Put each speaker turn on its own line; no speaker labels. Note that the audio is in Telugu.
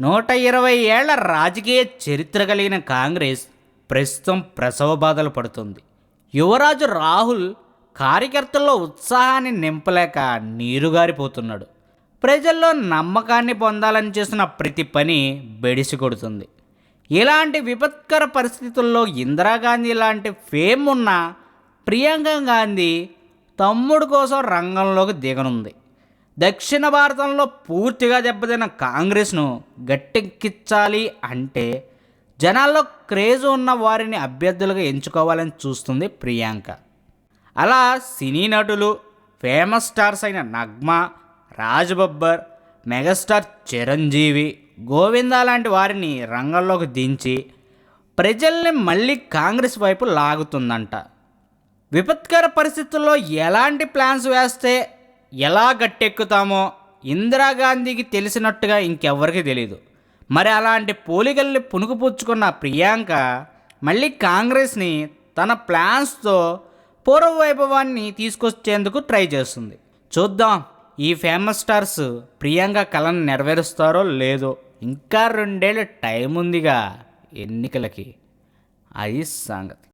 నూట ఇరవై ఏళ్ళ రాజకీయ చరిత్ర కలిగిన కాంగ్రెస్ ప్రస్తుతం ప్రసవ బాధలు పడుతుంది. యువరాజు రాహుల్ కార్యకర్తల్లో ఉత్సాహాన్ని నింపలేక నీరుగారిపోతున్నాడు. ప్రజల్లో నమ్మకాన్ని పొందాలని చేసిన ప్రతి పని బెడిసి కొడుతుంది. ఇలాంటి విపత్కర పరిస్థితుల్లో ఇందిరాగాంధీ లాంటి ఫేమ్ ఉన్న ప్రియాంక గాంధీ తమ్ముడు కోసం రంగంలోకి దిగనుంది. దక్షిణ భారతంలో పూర్తిగా దెబ్బతిన్న కాంగ్రెస్ను గట్టెక్కించాలి అంటే జనాల్లో క్రేజ్ ఉన్న వారిని అభ్యర్థులుగా ఎంచుకోవాలని చూస్తుంది ప్రియాంక. అలా సినీ నటులు ఫేమస్ స్టార్స్ అయిన నగ్మ రాజ్ బబ్బర్ మెగాస్టార్ చిరంజీవి గోవిందా లాంటి వారిని రంగంలోకి దించి ప్రజల్ని మళ్ళీ కాంగ్రెస్ వైపు లాగుతుందంట. విపత్కర పరిస్థితుల్లో ఎలాంటి ప్లాన్స్ వేస్తే ఎలా గట్టెక్కుతామో ఇందిరాగాంధీకి తెలిసినట్టుగా ఇంకెవ్వరికి తెలియదు మరి అలాంటి పోలికల్ని పుణుకుపుచ్చుకున్న ప్రియాంక మళ్ళీ కాంగ్రెస్ని తన ప్లాన్స్తో పూర్వ వైభవాన్ని తీసుకొచ్చేందుకు ట్రై చేస్తుంది. చూద్దాం ఈ ఫేమస్ స్టార్స్ ప్రియాంక కళను నెరవేరుస్తారో లేదో. ఇంకా రెండేళ్ళు టైం ఉందిగా ఎన్నికలకి. అది సంగతి.